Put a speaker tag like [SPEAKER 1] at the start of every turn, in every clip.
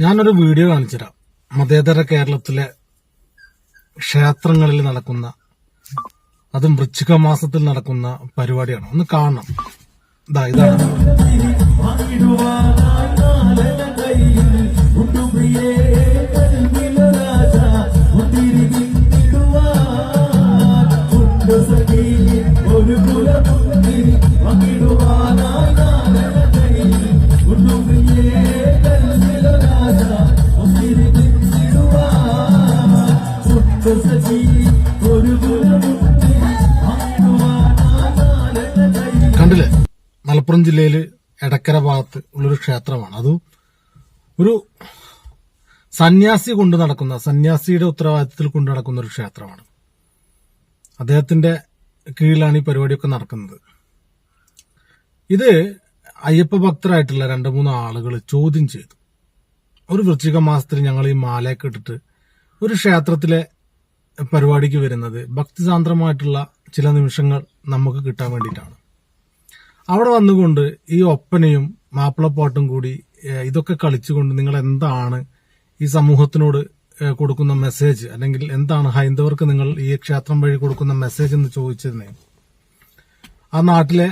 [SPEAKER 1] ഞാനൊരു വീഡിയോ കാണിച്ചുതരാം. മതേതര കേരളത്തിലെ ക്ഷേത്രങ്ങളിൽ നടക്കുന്ന അതും വൃശ്ചിക മാസത്തിൽ നടക്കുന്ന പരിപാടിയാണ്. ഒന്ന് കാണണം. ഇതാ ഇതാണ്. മലപ്പുറം ജില്ലയിൽ എടക്കര ഭാഗത്ത് ഉള്ളൊരു ക്ഷേത്രമാണ്. അത് ഒരു സന്യാസി കൊണ്ട് നടക്കുന്ന സന്യാസിയുടെ ഉത്തരവാദിത്തത്തിൽ കൊണ്ട് നടക്കുന്ന ഒരു ക്ഷേത്രമാണ്. അദ്ദേഹത്തിന്റെ കീഴിലാണ് ഈ പരിപാടിയൊക്കെ നടക്കുന്നത്. ഇത് അയ്യപ്പ ഭക്തരായിട്ടുള്ള രണ്ട് മൂന്ന് ആളുകൾ ചോദ്യം ചെയ്തു. ഒരു വൃശ്ചിക മാസത്തിൽ ഞങ്ങൾ ഈ മാലയൊക്കെ ഇട്ടിട്ട് ഒരു ക്ഷേത്രത്തിലെ പരിപാടിക്ക് വരുന്നത് ഭക്തിസാന്ദ്രമായിട്ടുള്ള ചില നിമിഷങ്ങൾ നമുക്ക് കിട്ടാൻ വേണ്ടിയിട്ടാണ്. അവിടെ വന്നുകൊണ്ട് ഈ ഒപ്പനയും മാപ്പിളപ്പാട്ടും കൂടി ഇതൊക്കെ കളിച്ചുകൊണ്ട് നിങ്ങൾ എന്താണ് ഈ സമൂഹത്തിനോട് കൊടുക്കുന്ന മെസ്സേജ് അല്ലെങ്കിൽ എന്താണ് ഹൈന്ദവർക്ക് നിങ്ങൾ ഈ ക്ഷേത്രം വഴി കൊടുക്കുന്ന മെസ്സേജ് എന്ന് ചോദിച്ചതിനെ? ആ നാട്ടിലെ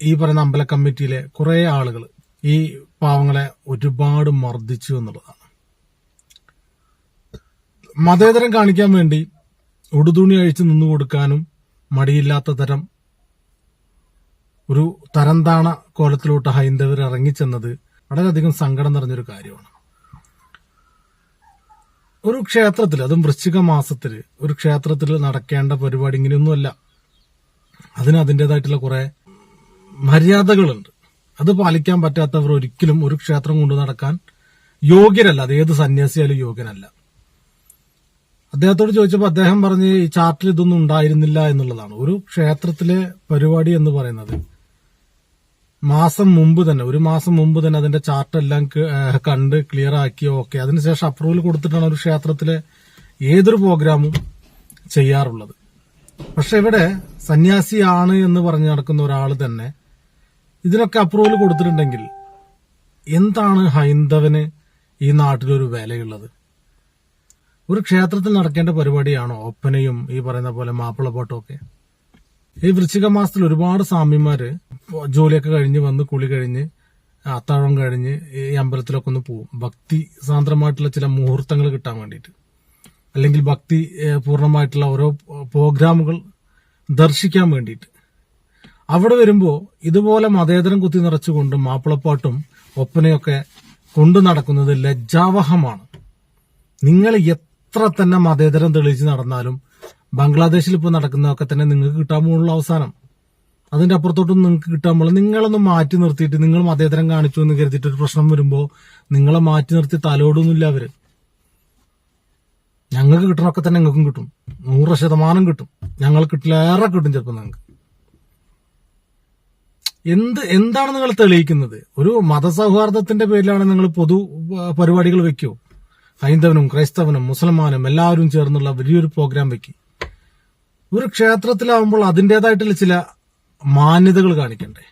[SPEAKER 1] ഈ പറയുന്ന അമ്പല കമ്മിറ്റിയിലെ കുറെ ആളുകൾ ഈ പാവങ്ങളെ ഒരുപാട് മർദ്ദിച്ചു എന്നുള്ളതാണ്. മതേതരം കാണിക്കാൻ വേണ്ടി ഉടുതുണി അഴിച്ചു നിന്നു കൊടുക്കാനും മടിയില്ലാത്ത തരം ഒരു തരംതാണ കോലത്തിലോട്ട് ഹൈന്ദവർ ഇറങ്ങിച്ചെന്നത് വളരെയധികം സങ്കടം നിറഞ്ഞൊരു കാര്യമാണ്. ഒരു ക്ഷേത്രത്തിൽ അതും വൃശ്ചിക മാസത്തിൽ ഒരു ക്ഷേത്രത്തിൽ നടക്കേണ്ട പരിപാടി ഇങ്ങനെയൊന്നുമല്ല. അതിന് അതിന്റെതായിട്ടുള്ള കുറെ മര്യാദകളുണ്ട്. അത് പാലിക്കാൻ പറ്റാത്തവർ ഒരിക്കലും ഒരു ക്ഷേത്രം കൊണ്ട് നടക്കാൻ യോഗ്യരല്ല. അത് ഏത് സന്യാസിയാലും യോഗ്യനല്ല അദ്ദേഹത്തോട് ചോദിച്ചപ്പോൾ അദ്ദേഹം പറഞ്ഞ് ഈ ചാർട്ടിൽ ഇതൊന്നും ഉണ്ടായിരുന്നില്ല എന്നുള്ളതാണ്. ഒരു ക്ഷേത്രത്തിലെ പരിപാടി എന്ന് പറയുന്നത് മാസം മുമ്പ് തന്നെ ഒരു മാസം മുമ്പ് തന്നെ അതിന്റെ ചാർട്ട് എല്ലാം കണ്ട് ക്ലിയർ ആക്കി ഓക്കെ അതിനുശേഷം അപ്രൂവൽ കൊടുത്തിട്ടാണ് ഒരു ക്ഷേത്രത്തിലെ ഏതൊരു പ്രോഗ്രാമും ചെയ്യാറുള്ളത്. പക്ഷെ ഇവിടെ സന്യാസിയാണ് എന്ന് പറഞ്ഞു നടക്കുന്ന ഒരാൾ തന്നെ ഇതിനൊക്കെ അപ്രൂവൽ കൊടുത്തിട്ടുണ്ടെങ്കിൽ എന്താണ് ഹൈന്ദവന് ഈ നാട്ടിലൊരു വിലയുള്ളത്? ഒരു ക്ഷേത്രത്തിൽ നടക്കേണ്ട പരിപാടിയാണോ? ഒപ്പനയും ഈ പറയുന്ന പോലെ മാപ്പിളപ്പാട്ടും ഒക്കെ ഈ വൃശ്ചിക മാസത്തിൽ ഒരുപാട് സ്വാമിമാര് ജോലിയൊക്കെ കഴിഞ്ഞ് വന്ന് കുളി കഴിഞ്ഞ് അത്താഴം കഴിഞ്ഞ് ഈ അമ്പലത്തിലൊക്കെ ഒന്ന് പോകും ഭക്തി സാന്ദ്രമായിട്ടുള്ള ചില മുഹൂർത്തങ്ങൾ കിട്ടാൻ വേണ്ടിയിട്ട്. അല്ലെങ്കിൽ ഭക്തി പൂർണമായിട്ടുള്ള ഓരോ പ്രോഗ്രാമുകൾ ദർശിക്കാൻ വേണ്ടിയിട്ട്. അവിടെ വരുമ്പോൾ ഇതുപോലെ മതേതരം കുത്തി നിറച്ചുകൊണ്ട് മാപ്പിളപ്പാട്ടും ഒപ്പനയൊക്കെ കൊണ്ടു നടക്കുന്നത് ലജ്ജാവഹമാണ്. നിങ്ങൾ എത്ര തന്നെ മതേതരം തെളിയിച്ച് നടന്നാലും ബംഗ്ലാദേശിൽ ഇപ്പോൾ നടക്കുന്നതൊക്കെ തന്നെ നിങ്ങൾക്ക് കിട്ടാൻ പോകുള്ള അവസാനം. അതിന്റെ അപ്പുറത്തോട്ടും നിങ്ങൾക്ക് കിട്ടാൻ പോകുള്ള നിങ്ങളൊന്ന് മാറ്റി നിർത്തിയിട്ട് നിങ്ങൾ മതേതരം കാണിച്ചു എന്ന് കരുതിയിട്ട് ഒരു പ്രശ്നം വരുമ്പോൾ നിങ്ങളെ മാറ്റി നിർത്തി തലോടൊന്നുമില്ല അവർ. ഞങ്ങൾക്ക് കിട്ടണമൊക്കെ തന്നെ നിങ്ങൾക്കും കിട്ടും. നൂറ് ശതമാനം കിട്ടും. ഞങ്ങൾ കിട്ടിലേറെ കിട്ടും ചിലപ്പോൾ നിങ്ങൾക്ക്. എന്ത് എന്താണ് നിങ്ങൾ തെളിയിക്കുന്നത്? ഒരു മതസൗഹാർദ്ദത്തിന്റെ പേരിലാണ് നിങ്ങൾ പൊതു പരിപാടികൾ വെക്കുമോ ഹൈന്ദവനും ക്രൈസ്തവനും മുസൽമാനും എല്ലാവരും ചേർന്നുള്ള വലിയൊരു പ്രോഗ്രാം വെക്കി. ഒരു ക്ഷേത്രത്തിലാവുമ്പോൾ അതിന്റെതായിട്ടുള്ള ചില മാന്യതകൾ കാണിക്കണ്ടേ?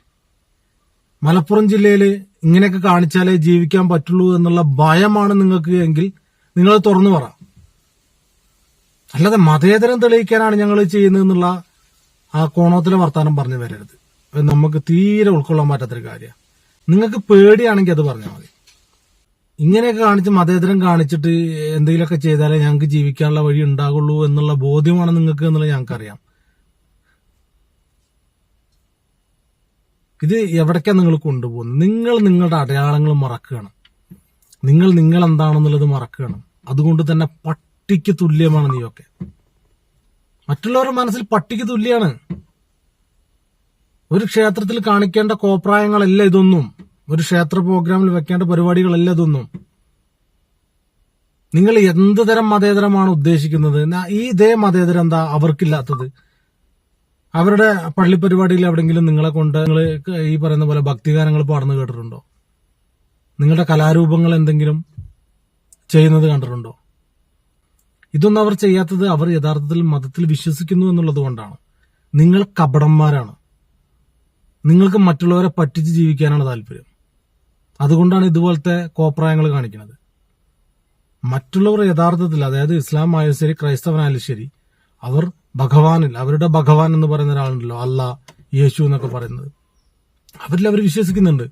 [SPEAKER 1] മലപ്പുറം ജില്ലയിൽ ഇങ്ങനെയൊക്കെ കാണിച്ചാലേ ജീവിക്കാൻ പറ്റുള്ളൂ എന്നുള്ള ഭയമാണ് നിങ്ങൾക്ക് എങ്കിൽ നിങ്ങൾ തുറന്നു പറ. അല്ലാതെ മതേതരം തെളിയിക്കാനാണ് ഞങ്ങൾ ചെയ്യുന്നത് എന്നുള്ള ആ കോണത്തിലെ വർത്താനം പറഞ്ഞു വരരുത്. നമുക്ക് തീരെ ഉൾക്കൊള്ളാൻ പറ്റാത്തൊരു കാര്യമാണ് നിങ്ങൾക്ക് പേടിയാണെങ്കിൽ അത് പറഞ്ഞാൽ മതി. ഇങ്ങനെയൊക്കെ കാണിച്ച് മതേതരം കാണിച്ചിട്ട് എന്തെങ്കിലുമൊക്കെ ചെയ്താലേ ഞങ്ങൾക്ക് ജീവിക്കാനുള്ള വഴി ഉണ്ടാകുള്ളൂ എന്നുള്ള ബോധ്യമാണ് നിങ്ങൾക്ക് എന്നുള്ളത് ഞങ്ങൾക്കറിയാം. ഇത് എവിടേക്കാ നിങ്ങൾ കൊണ്ടുപോകുന്നത്? നിങ്ങൾ നിങ്ങളുടെ അടയാളങ്ങൾ മറക്കുകയാണ്. നിങ്ങൾ നിങ്ങൾ എന്താണെന്നുള്ളത് മറക്കുകയാണ്. അതുകൊണ്ട് തന്നെ പട്ടിക്ക് തുല്യമാണ് നീയൊക്കെ. മറ്റുള്ളവരുടെ മനസ്സിൽ പട്ടിക്ക് തുല്യാണ്. ഒരു ക്ഷേത്രത്തിൽ കാണിക്കേണ്ട കോപ്രായങ്ങളല്ല ഇതൊന്നും. ഒരു ക്ഷേത്ര പ്രോഗ്രാമിൽ വെക്കേണ്ട പരിപാടികളല്ല ഇതൊന്നും. നിങ്ങൾ എന്ത് തരം മതേതരമാണ് ഉദ്ദേശിക്കുന്നത്? ഈ ഇതേ മതേതരം എന്താ അവർക്കില്ലാത്തത്? അവരുടെ പള്ളി പരിപാടിയിൽ എവിടെങ്കിലും നിങ്ങളെ കൊണ്ട് നിങ്ങൾ ഈ പറയുന്ന പോലെ ഭക്തിഗാനങ്ങൾ പാടുന്നു കേട്ടിട്ടുണ്ടോ? നിങ്ങളുടെ കലാരൂപങ്ങൾ എന്തെങ്കിലും ചെയ്യുന്നത് കണ്ടിട്ടുണ്ടോ? ഇതൊന്നും അവർ ചെയ്യാത്തത് അവർ യഥാർത്ഥത്തിൽ മതത്തിൽ വിശ്വസിക്കുന്നു എന്നുള്ളത് കൊണ്ടാണ്. നിങ്ങൾ കപടന്മാരാണ്. നിങ്ങൾക്ക് മറ്റുള്ളവരെ പറ്റിച്ച് ജീവിക്കാനാണ് താല്പര്യം. അതുകൊണ്ടാണ് ഇതുപോലത്തെ കോപ്രായങ്ങൾ കാണിക്കുന്നത്. മറ്റുള്ളവർ യഥാർത്ഥത്തിൽ അതായത് ഇസ്ലാം ആയാലും ശരി ക്രൈസ്തവനായാലും ശരി അവർ ഭഗവാനിൽ അവരുടെ ഭഗവാൻ എന്ന് പറയുന്ന ഒരാളുണ്ടല്ലോ അല്ല യേശു എന്നൊക്കെ പറയുന്നത്. അവരിൽ അവർ വിശ്വസിക്കുന്നുണ്ട്.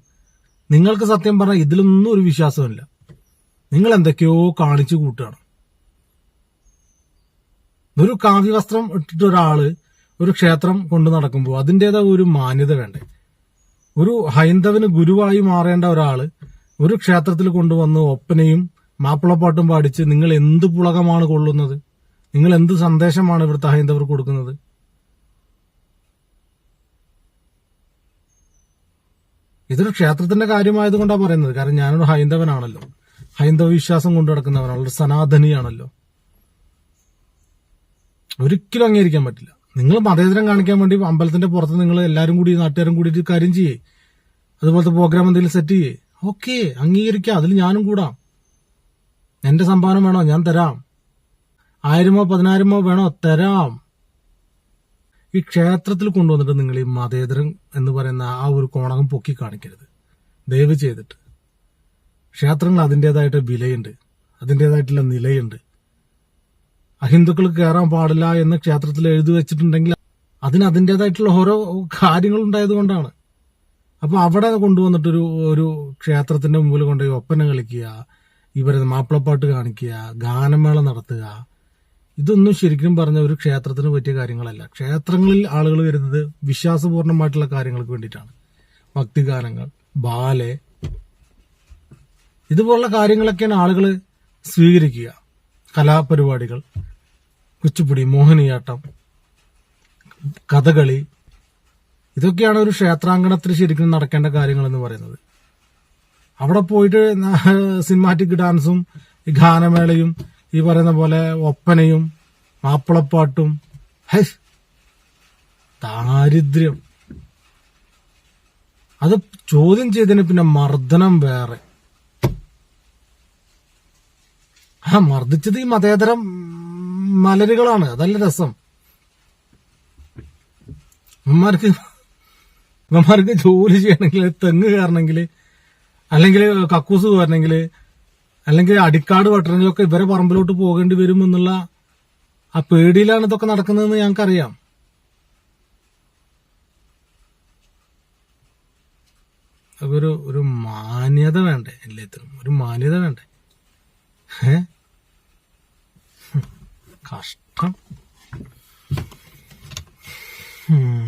[SPEAKER 1] നിങ്ങൾക്ക് സത്യം പറഞ്ഞാൽ ഇതിലൊന്നും ഒരു വിശ്വാസമില്ല നിങ്ങൾ എന്തൊക്കെയോ കാണിച്ചു കൂട്ടുകയാണ്. ഒരു കാവ്യവസ്ത്രം ഇട്ടിട്ട് ഒരാൾ ഒരു ക്ഷേത്രം കൊണ്ടു നടക്കുമ്പോൾ അതിന്റെതായ ഒരു മാന്യത വേണ്ടേ? ഒരു ഹൈന്ദവന് ഗുരുവായി മാറേണ്ട ഒരാൾ ഒരു ക്ഷേത്രത്തിൽ കൊണ്ടുവന്ന് ഒപ്പനയും മാപ്പിളപ്പാട്ടും പാടിച്ച് നിങ്ങൾ എന്ത് പുളകമാണ് കൊള്ളുന്നത്? നിങ്ങൾ എന്ത് സന്ദേശമാണ് ഇവിടുത്തെ ഹൈന്ദവർ കൊടുക്കുന്നത്? ഇതൊരു ക്ഷേത്രത്തിന്റെ കാര്യമായത് കൊണ്ടാണ് പറയുന്നത്. കാരണം ഞാനൊരു ഹൈന്ദവനാണല്ലോ. ഹൈന്ദവ വിശ്വാസം കൊണ്ടു നടക്കുന്നവനാണ്. ഒരു സനാതനിയാണല്ലോ. ഒരിക്കലും അംഗീകരിക്കാൻ പറ്റില്ല. നിങ്ങൾ മതേതരം കാണിക്കാൻ വേണ്ടി അമ്പലത്തിന്റെ പുറത്ത് നിങ്ങൾ എല്ലാവരും കൂടി നാട്ടുകാരും കൂടിയിട്ട് കാര്യം ചെയ്യേ. അതുപോലത്തെ പ്രോഗ്രാം എന്തെങ്കിലും സെറ്റ് ചെയ്യേ. ഓക്കെ അംഗീകരിക്കാം. അതിൽ ഞാനും കൂടാം. എന്റെ സംഭാവന വേണോ? ഞാൻ തരാം. ആയിരമോ പതിനായിരമോ വേണോ? തരാം. ഈ ക്ഷേത്രത്തിൽ കൊണ്ടുവന്നിട്ട് നിങ്ങൾ ഈ മതേതരം എന്ന് പറയുന്ന ആ ഒരു കോണകം പൊക്കി കാണിക്കരുത്. ദയവ് ചെയ്തിട്ട്. ക്ഷേത്രങ്ങൾ അതിന്റെതായിട്ട് വിലയുണ്ട്. അതിന്റെതായിട്ടുള്ള നിലയുണ്ട്. അഹിന്ദുക്കൾ കയറാൻ പാടില്ല എന്ന് ക്ഷേത്രത്തിൽ എഴുതി വെച്ചിട്ടുണ്ടെങ്കിൽ അതിന് അതിന്റെതായിട്ടുള്ള ഓരോ കാര്യങ്ങൾ ഉണ്ടായത് കൊണ്ടാണ്. അപ്പൊ അവിടെ കൊണ്ടുവന്നിട്ടൊരു ഒരു ക്ഷേത്രത്തിന്റെ മുമ്പിൽ കൊണ്ടുപോയി ഒപ്പന കളിക്കുക ഇവരെ മാപ്പിളപ്പാട്ട് കാണിക്കുക ഗാനമേള നടത്തുക. ഇതൊന്നും ശരിക്കും പറഞ്ഞ ഒരു ക്ഷേത്രത്തിന് പറ്റിയ കാര്യങ്ങളല്ല. ക്ഷേത്രങ്ങളിൽ ആളുകൾ വരുന്നത് വിശ്വാസപൂർണമായിട്ടുള്ള കാര്യങ്ങൾക്ക് വേണ്ടിയിട്ടാണ്. ഭക്തിഗാനങ്ങൾ ബാലെ. ഇതുപോലുള്ള കാര്യങ്ങളൊക്കെയാണ് ആളുകൾ സ്വീകരിക്കുക. കലാപരിപാടികൾ കുച്ചിപ്പുടി മോഹിനിയാട്ടം കഥകളി ഇതൊക്കെയാണ് ഒരു ക്ഷേത്രാങ്കണത്തിൽ ശരിക്കും നടക്കേണ്ട കാര്യങ്ങൾ എന്ന് പറയുന്നത്. അവിടെ പോയിട്ട് സിനിമാറ്റിക് ഡാൻസും ഈ ഗാനമേളയും ഈ പറയുന്ന പോലെ ഒപ്പനയും മാപ്പിളപ്പാട്ടും ദാരിദ്ര്യം. അത് ചോദ്യം ചെയ്തതിന് പിന്നെ മർദ്ദനം വേറെ. ആ മർദ്ദിച്ചത് ഈ മതേതരം മലരുകളാണ്. അതല്ല രസം. ഇവന്മാർക്ക് ഇവന്മാർക്ക് ജോലി ചെയ്യണമെങ്കിൽ തെങ്ങ് കയറണമെങ്കിൽ അല്ലെങ്കിൽ കക്കൂസ് കയറണമെങ്കിൽ അല്ലെങ്കിൽ അടിക്കാട് വെട്ടണമെങ്കിലൊക്കെ ഇവരെ പറമ്പിലോട്ട് പോകേണ്ടി വരും എന്നുള്ള ആ പേടിയിലാണ് ഇതൊക്കെ നടക്കുന്നതെന്ന് ഞങ്ങൾക്കറിയാം. അറിയാം ഒരു മാന്യത വേണ്ടേ എല്ലാത്തിനും? ഒരു മാന്യത വേണ്ടേ? ഏ? Kasten. Hmm.